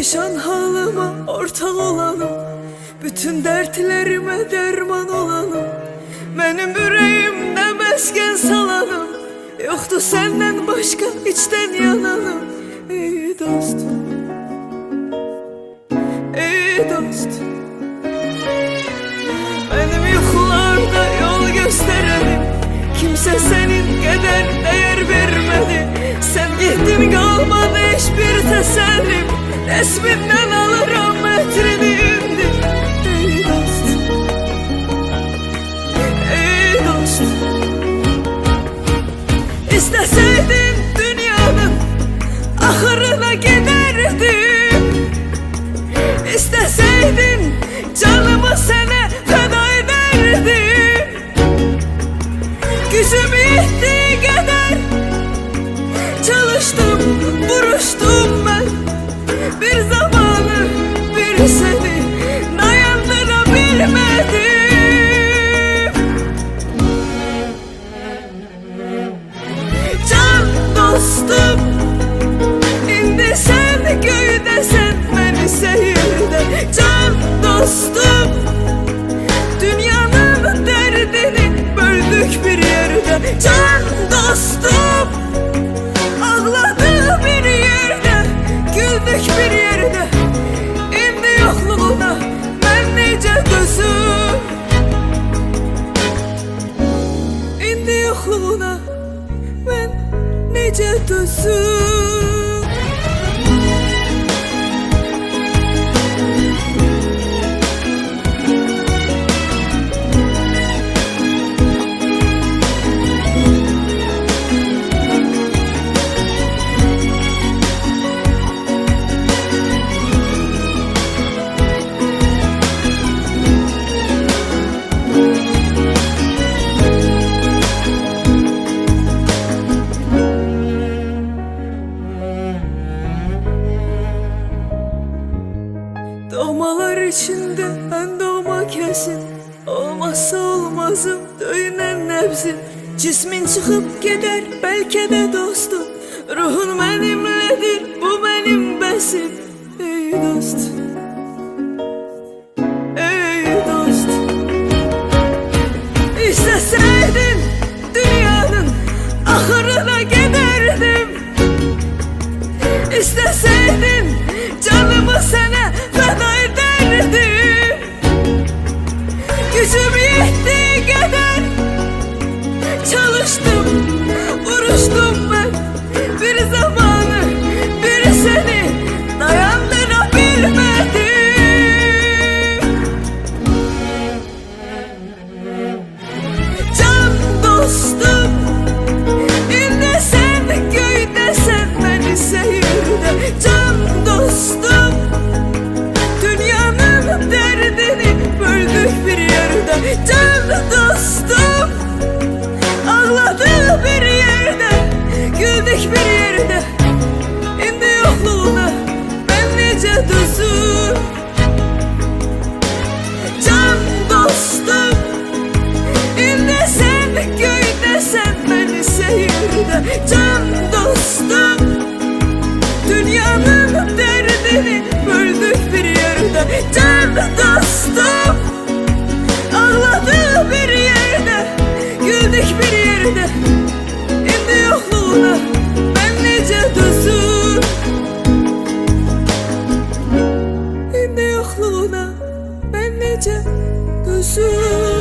Perişan halıma ortak olalım. Bütün dertlerime derman olalım. Benim yüreğimde mesken salalım. Yoktu senden başka içten yanalım. Ey dost. Ey dost. Benim yukularda yol gösterelim. Kimse senin kadar değer vermedi. Sen gittin kalmadı hiçbir teselli. Resminden alırım metrini indi. Ey İsteseydin dünyanın ahırına giderdim. İsteseydin canımı sana feda ederdim. Gücüm yettiği kadar çalıştım, vuruştum ben Bir zamanı bir seni dayandırabilmedim Can dostum İndi sen köyde sen beni seyirde. Can dostum Dünyanın derdini böldük bir yerde. Can Güldük bir yerde İndi yokluğuna ben nice dözüm İndi yokluğuna ben nice dözüm Doğmalar içinde ben doğma kesin Olmazsa olmazım döyünen nebzin Cismin çıkıp gider belki de dostum. Ruhun benimledir bu benim besim. Ey dost Ey dost. İsteseydin dünyanın ahırına giderdim. İsteseydin canımı sana Gücüm yettiği kadar gece gözüm